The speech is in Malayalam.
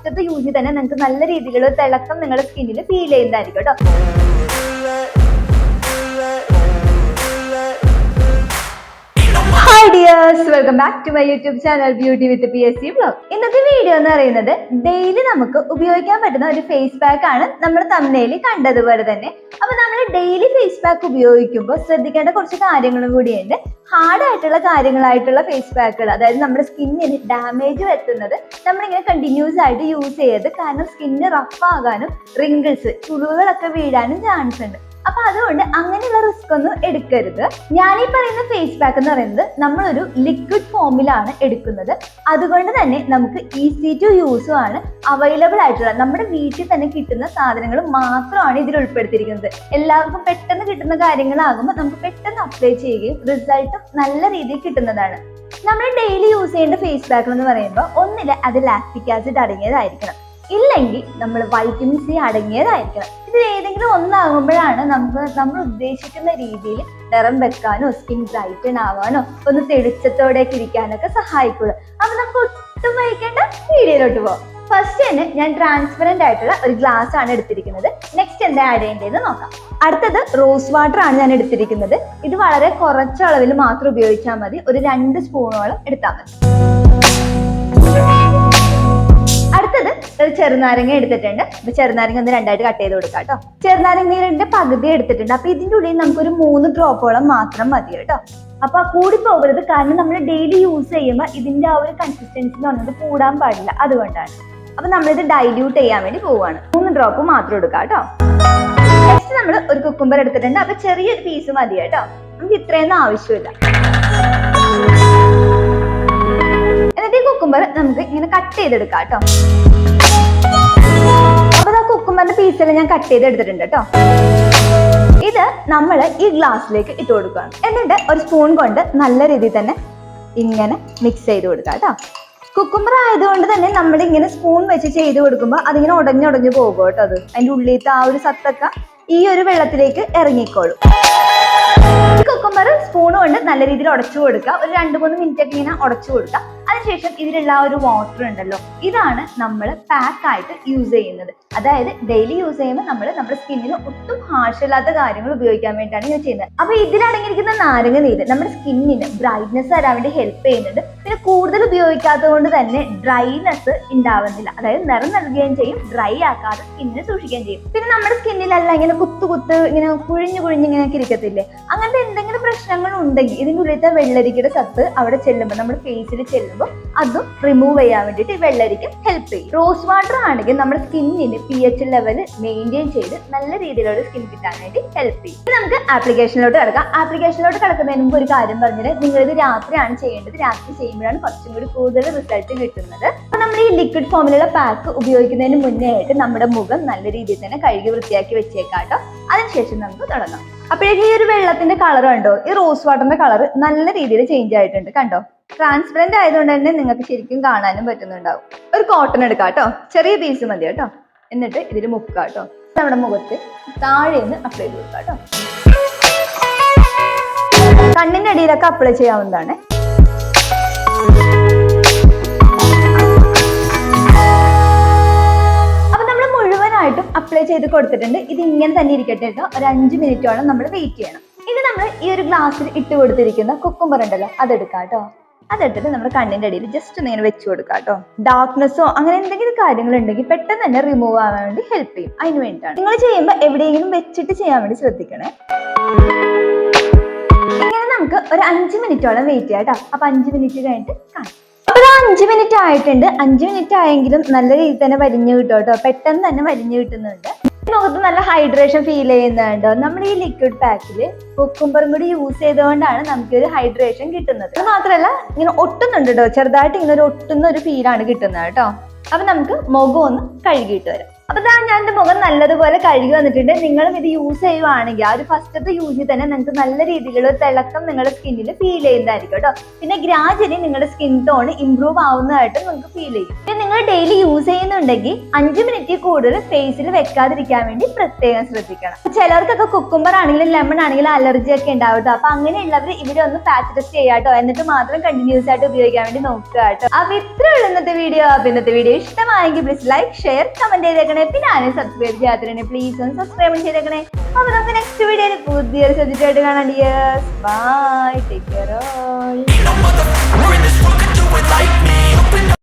ഫസ്റ്റത്തെ യൂസിൽ തന്നെ നിങ്ങൾക്ക് നല്ല രീതിയിലുള്ള തിളക്കം നിങ്ങളുടെ സ്കിന്നിൽ ഫീൽ ചെയ്യുന്നതായിരിക്കും കേട്ടോ. Dears welcome back to my YouTube channel beauty with P S C vlog ഇന്നത്തെ വീഡിയോ എന്ന് പറയുന്നത് ഡെയിലി നമുക്ക് ഉപയോഗിക്കാൻ പറ്റുന്ന ഒരു ഫേസ് പാക്ക് ആണ് നമ്മൾ തമ്മനയിൽ കണ്ടതുപോലെ തന്നെ. അപ്പൊ നമ്മൾ ഡെയിലി ഫേസ് പാക്ക് ഉപയോഗിക്കുമ്പോൾ ശ്രദ്ധിക്കേണ്ട കുറച്ച് കാര്യങ്ങളും കൂടിയുണ്ട്. ഹാർഡ് ആയിട്ടുള്ള കാര്യങ്ങളായിട്ടുള്ള ഫേസ് പാക്കുകൾ അതായത് നമ്മുടെ സ്കിന്നിന് ഡാമേജ് വരുത്തുന്നത് നമ്മളിങ്ങനെ കണ്ടിന്യൂസ് ആയിട്ട് യൂസ് ചെയ്യരുത്. കാരണം സ്കിന്ന് റഫ് ആകാനും റിങ്കിൾസ് ചുളിവുകളൊക്കെ വീഴാനും ചാൻസ് ഉണ്ട്. അപ്പൊ അതുകൊണ്ട് അങ്ങനെയുള്ള റിസ്ക് ഒന്നും എടുക്കരുത്. ഞാൻ ഈ പറയുന്ന ഫേസ് പാക്ക് എന്ന് പറയുന്നത് നമ്മളൊരു ലിക്വിഡ് ഫോമിലാണ് എടുക്കുന്നത്. അതുകൊണ്ട് തന്നെ നമുക്ക് ഈസി ടു യൂസും ആണ് അവൈലബിൾ ആയിട്ടുള്ള നമ്മുടെ വീട്ടിൽ തന്നെ കിട്ടുന്ന സാധനങ്ങൾ മാത്രമാണ് ഇതിൽ ഉൾപ്പെടുത്തിയിരിക്കുന്നത്. എല്ലാവർക്കും പെട്ടെന്ന് കിട്ടുന്ന കാര്യങ്ങളാകുമ്പോൾ നമുക്ക് പെട്ടെന്ന് അപ്ലൈ ചെയ്യുകയും റിസൾട്ടും നല്ല രീതിയിൽ കിട്ടുന്നതാണ്. നമ്മൾ ഡെയിലി യൂസ് ചെയ്യേണ്ട ഫേസ് പാക്ക് എന്ന് പറയുമ്പോൾ ഒന്നിൽ അത് ലാക്റ്റിക് ആസിഡ് അടങ്ങിയതായിരിക്കണം. ഇല്ലെങ്കിൽ നമ്മൾ വൈറ്റമിൻ സി അടങ്ങിയതായിരിക്കണം. ഇതിൽ ഏതെങ്കിലും ഒന്നാകുമ്പോഴാണ് നമുക്ക് നമ്മൾ ഉദ്ദേശിക്കുന്ന രീതിയിൽ നിറം വെക്കാനോ സ്കിൻ ബ്രൈറ്റൻ ആവാനോ ഒന്ന് തെളിച്ചത്തോടെയൊക്കെ ഇരിക്കാനൊക്കെ സഹായിക്കുള്ളൂ. അപ്പൊ നമുക്ക് ഒട്ടും വഹിക്കേണ്ട വീഡിയോയിലോട്ട് പോകാം ഫസ്റ്റ് തന്നെ ഞാൻ ട്രാൻസ്പെറന്റ് ആയിട്ടുള്ള ഒരു ഗ്ലാസ് ആണ് എടുത്തിരിക്കുന്നത്. നെക്സ്റ്റ് എന്താ ആഡ് ചെയ്യേണ്ടതെന്ന് നോക്കാം. അടുത്തത് റോസ് വാട്ടർ ആണ് ഞാൻ എടുത്തിരിക്കുന്നത്. ഇത് വളരെ കുറച്ച് അളവിൽ മാത്രം ഉപയോഗിച്ചാൽ മതി. ഒരു രണ്ട് സ്പൂണോളം എടുത്താൽ മതി. ചെറുനാരങ്ങ എടുത്തിട്ടുണ്ട്. അപ്പൊ ചെറുനാരങ്ങ ഒന്ന് രണ്ടായിട്ട് കട്ട് ചെയ്ത് കൊടുക്കാം കേട്ടോ ചെറുനാരങ്ങ നീരിന്റെ പകുതി എടുത്തിട്ടുണ്ട്. അപ്പൊ ഇതിന്റെ ഉള്ളിൽ നമുക്കൊരു മൂന്ന് ഡ്രോപ്പോളം മാത്രം മതി കേട്ടോ അപ്പൊ കൂടി പോകരുത്. കാരണം നമ്മൾ ഡെയിലി യൂസ് ചെയ്യുമ്പോൾ ഇതിന്റെ ആ ഒരു കൺസിസ്റ്റൻസി എന്ന് പറഞ്ഞത് കൂടാൻ പാടില്ല. അതുകൊണ്ടാണ്. അപ്പൊ നമ്മളിത് ഡൈല്യൂട്ട് ചെയ്യാൻ വേണ്ടി പോവുകയാണ് മൂന്ന് ഡ്രോപ്പ് മാത്രം എടുക്കാം കേട്ടോ നെക്സ്റ്റ് നമ്മൾ ഒരു കുക്കുംബർ എടുത്തിട്ടുണ്ട്. അപ്പൊ ചെറിയൊരു പീസ് മതി കേട്ടോ നമുക്ക് ഇത്രയൊന്നും ആവശ്യമില്ല. എന്നിട്ട് ഈ കുക്കുംബർ നമുക്ക് കട്ട് ചെയ്തെടുക്കാം കേട്ടോ അപ്പൊ ആ കുക്കുമ്പറിന്റെ പീസെല്ലാം ഞാൻ കട്ട് ചെയ്ത് എടുത്തിട്ടുണ്ട് കേട്ടോ ഇത് നമ്മൾ ഈ ഗ്ലാസ്സിലേക്ക് ഇട്ട് കൊടുക്കുകയാണ്. എന്നിട്ട് ഒരു സ്പൂൺ കൊണ്ട് നല്ല രീതിയിൽ തന്നെ ഇങ്ങനെ മിക്സ് ചെയ്ത് കൊടുക്കാം കേട്ടോ കുക്കുമ്പർ ആയതുകൊണ്ട് തന്നെ നമ്മൾ ഇങ്ങനെ സ്പൂൺ വെച്ച് ചെയ്ത് കൊടുക്കുമ്പോൾ അതിങ്ങനെ ഉടഞ്ഞുടഞ്ഞു പോകും കേട്ടോ അത്. അതിന്റെ ഉള്ളിലത്തെ ആ ഒരു സത്തൊക്കെ ഈ ഒരു വെള്ളത്തിലേക്ക് ഇറങ്ങിക്കോളും. കുക്കുമ്പർ സ്പൂൺ കൊണ്ട് നല്ല രീതിയിൽ ഉടച്ചു കൊടുക്കുക. ഒരു രണ്ട് മൂന്ന് മിനിറ്റ് ഒക്കെ ഇങ്ങനെ ഉടച്ചു കൊടുക്കുക. അതിനുശേഷം ഇതിലുള്ള ഒരു വാട്ടർ ഉണ്ടല്ലോ ഇതാണ് നമ്മൾ പാക്ക് ആയിട്ട് യൂസ് ചെയ്യുന്നത്. അതായത് ഡെയിലി യൂസ് ചെയ്യുമ്പോൾ നമ്മൾ നമ്മുടെ സ്കിന്നിന് ഒട്ടും ഹാർഷ് അല്ലാത്ത കാര്യങ്ങൾ ഉപയോഗിക്കാൻ വേണ്ടിയിട്ടാണ് യൂസ് ചെയ്യുന്നത്. അപ്പൊ ഇതിലടങ്ങിയിരിക്കുന്ന നാരങ്ങ നീര് നമ്മുടെ സ്കിന്നിന് ബ്രൈറ്റ്നസ് തരാൻ വേണ്ടി ഹെൽപ്പ് ചെയ്യുന്നുണ്ട്. കൂടുതൽ ഉപയോഗിക്കാത്തത് കൊണ്ട് തന്നെ ഡ്രൈനെസ് ഉണ്ടാവുന്നില്ല. അതായത് നിറം നൽകുകയും ചെയ്യും ഡ്രൈ ആക്കാതെ സ്കിന്നിനെ സൂക്ഷിക്കുകയും ചെയ്യും. പിന്നെ നമ്മുടെ സ്കിന്നിലെല്ലാം ഇങ്ങനെ കുത്തു കുത്ത് ഇങ്ങനെ കുഴിഞ്ഞു കുഴിഞ്ഞ് ഇങ്ങനെ ഇരിക്കത്തില്ലേ? അങ്ങനത്തെ എന്തെങ്കിലും പ്രശ്നങ്ങൾ ഉണ്ടെങ്കിൽ ഇതിന്റെ ഉള്ളിലത്തെ വെള്ളരിക്കയുടെ സത്ത് അവിടെ ചെല്ലുമ്പോൾ നമ്മുടെ ഫേസിൽ ചെല്ലുമ്പോൾ അതും റിമൂവ് ചെയ്യാൻ വേണ്ടിയിട്ട് ഈ വെള്ളരിക്ക ഹെൽപ്പ് ചെയ്യും. റോസ് വാട്ടർ ആണെങ്കിൽ നമ്മുടെ സ്കിന്നിന് പി എച്ച് ലെവൽ മെയിന്റെയിൻ ചെയ്ത് നല്ല രീതിയിലുള്ള സ്കിൻ കിട്ടാനായിട്ട് ഹെൽപ്പ് ചെയ്യും. നമുക്ക് ആപ്ലിക്കേഷനിലോട്ട് കിടക്കാം. ആപ്ലിക്കേഷനിലോട്ട് കിടക്കുന്നതിന് മുമ്പ് ഒരു കാര്യം പറഞ്ഞത് നിങ്ങൾ ഇത് രാത്രിയാണ് ചെയ്യേണ്ടത്. രാത്രി ചെയ്യുമ്പോഴാണ് കുറച്ചും കൂടി കൂടുതൽ റിസൾട്ട് കിട്ടുന്നത്. അപ്പൊ നമ്മൾ ഈ ലിക്വിഡ് ഫോമിലുള്ള പാക്ക് ഉപയോഗിക്കുന്നതിന് മുന്നേ ആയിട്ട് നമ്മുടെ മുഖം നല്ല രീതിയിൽ തന്നെ കഴുകി വൃത്തിയാക്കി വെച്ചേക്കാട്ടോ അതിനുശേഷം നമുക്ക് തുടങ്ങാം. അപ്പോഴേക്കും ഈ ഒരു വെള്ളത്തിന്റെ കളർ കണ്ടോ? ഈ റോസ് വാട്ടറിന്റെ കളർ നല്ല രീതിയിൽ ചേഞ്ച് ആയിട്ടുണ്ട് കണ്ടോ? ട്രാൻസ്പെറന്റ് ആയതുകൊണ്ട് തന്നെ നിങ്ങൾക്ക് ശരിക്കും കാണാനും പറ്റുന്നുണ്ടാവും. ഒരു കോട്ടൺ എടുക്കാം കേട്ടോ ചെറിയ പീസ് മതി കേട്ടോ എന്നിട്ട് ഇതിൽ മുക്കുക കേട്ടോ നമ്മുടെ മുഖത്ത് താഴെ നിന്ന് അപ്ലൈ ചെയ്ത് കേട്ടോ കണ്ണിന്റെ അടിയിലൊക്കെ അപ്ലൈ ചെയ്യാവുന്നതാണ്. ചെയ്ത് കൊടുത്തിട്ടുണ്ട്. ഇത് ഇങ്ങനെ തന്നെ ഇരിക്കട്ടെ കേട്ടോ. ഒരു അഞ്ച് മിനിറ്റോളം നമ്മൾ വെയിറ്റ് ചെയ്യണം. ഇനി നമ്മൾ ഈ ഒരു ഗ്ലാസ്സിൽ ഇട്ട് കൊടുത്തിരിക്കുന്ന കുക്കുംബർ ഉണ്ടല്ലോ അതെടുക്കാം കേട്ടോ. അതെടുത്തിട്ട് നമ്മുടെ കണ്ണിന്റെ അടിയിൽ ജസ്റ്റ് ഒന്ന് ഇങ്ങനെ വെച്ച് കൊടുക്കാം കേട്ടോ. ഡാർക്ക്നെസ്സോ അങ്ങനെ എന്തെങ്കിലും കാര്യങ്ങൾ ഉണ്ടെങ്കിൽ പെട്ടെന്ന് തന്നെ റിമൂവ് ആവാൻ വേണ്ടി ഹെൽപ്പ് ചെയ്യും. അതിന് വേണ്ടിയിട്ടാണ്. നിങ്ങൾ ചെയ്യുമ്പോൾ എവിടെയെങ്കിലും വെച്ചിട്ട് ചെയ്യാൻ വേണ്ടി ശ്രദ്ധിക്കണേ. ഇങ്ങനെ നമുക്ക് ഒരു അഞ്ച് മിനിറ്റോളം വെയിറ്റ് ചെയ്യാം കേട്ടോ. അപ്പൊ അഞ്ച് മിനിറ്റ് കഴിഞ്ഞിട്ട് കാണാം. അപ്പൊ ഇത് അഞ്ച് മിനിറ്റ് ആയിട്ടുണ്ട്. അഞ്ച് മിനിറ്റ് ആയെങ്കിലും നല്ല രീതിയിൽ തന്നെ വരിഞ്ഞു കിട്ടും കേട്ടോ. പെട്ടെന്ന് തന്നെ വരിഞ്ഞു കിട്ടുന്നുണ്ട്. മുഖത്ത് നല്ല ഹൈഡ്രേഷൻ ഫീൽ ചെയ്യുന്നുണ്ടോ. നമ്മൾ ഈ ലിക്വിഡ് പാക്കിൽ കുക്കുംബറും കൂടി യൂസ് ചെയ്തുകൊണ്ടാണ് നമുക്ക് ഒരു ഹൈഡ്രേഷൻ കിട്ടുന്നത്. അത് മാത്രമല്ല ഇങ്ങനെ ഒട്ടുന്നുണ്ട് കേട്ടോ ചെറുതായിട്ട് ഇങ്ങനെ ഒരു ഒട്ടുന്ന ഒരു ഫീലാണ് കിട്ടുന്നത് കേട്ടോ അപ്പൊ നമുക്ക് മുഖം ഒന്ന് കഴുകിയിട്ട് വരാം. അപ്പൊ ഞാൻ എന്റെ മുഖം നല്ലതുപോലെ കഴുകി വന്നിട്ടുണ്ട്. നിങ്ങളും ഇത് യൂസ് ചെയ്യുവാണെങ്കിൽ ആ ഒരു ഫസ്റ്റത്തെ യൂസിൽ തന്നെ നിങ്ങൾക്ക് നല്ല രീതിയിലുള്ള തിളക്കം നിങ്ങളുടെ സ്കിന്നിൽ ഫീൽ ചെയ്യുന്നതായിരിക്കും കേട്ടോ. പിന്നെ ഗ്രാജുവലി നിങ്ങളുടെ സ്കിൻ ടോൺ ഇമ്പ്രൂവ് ആവുന്നതായിട്ട് നിങ്ങൾക്ക് ഫീൽ ചെയ്യും. പിന്നെ നിങ്ങൾ ഡെയിലി യൂസ് ചെയ്യുന്ന ചെയ്യുന്നുണ്ടെങ്കിൽ അഞ്ച് മിനിറ്റ് കൂടുതൽ ഫേസിൽ വെക്കാതിരിക്കാൻ വേണ്ടി പ്രത്യേകം ശ്രദ്ധിക്കണം. ചിലർക്കൊക്കെ കുക്കുംബർ ആണെങ്കിലും ലെമൺ ആണെങ്കിലും അലർജി ഒക്കെ ഉണ്ടാവും അപ്പൊ അങ്ങനെയുള്ളവർ ഇവിടെ ഒന്ന് പാച്ച് ടെസ്റ്റ് ചെയ്യാട്ടോ എന്നിട്ട് മാത്രം കണ്ടിന്യൂസ് ആയിട്ട് ഉപയോഗിക്കാൻ വേണ്ടി നോക്കുക കേട്ടോ. അപ്പൊ ഇത്രയുള്ള ഇന്നത്തെ വീഡിയോ അപ്പൊ ഇന്നത്തെ വീഡിയോ ഇഷ്ടമായെങ്കിൽ പ്ലീസ് ലൈക്ക് ഷെയർ കമന്റ് ചെയ്തേക്കണേ. ചെയ്തേക്കണേ പിന്നെ ആരും സബ്സ്ക്രൈബ് ചെയ്യാത്തതിനെ പ്ലീസ് ഒന്ന് സബ്സ്ക്രൈബ് ചെയ്തേക്കണേ. അപ്പൊ നമുക്ക് നെക്സ്റ്റ് വീഡിയോയിൽ പുതിയൊരു ശ്രദ്ധിച്ചായിട്ട് കാണാൻ ബൈ ടേക്ക് കെയർ ഓൾ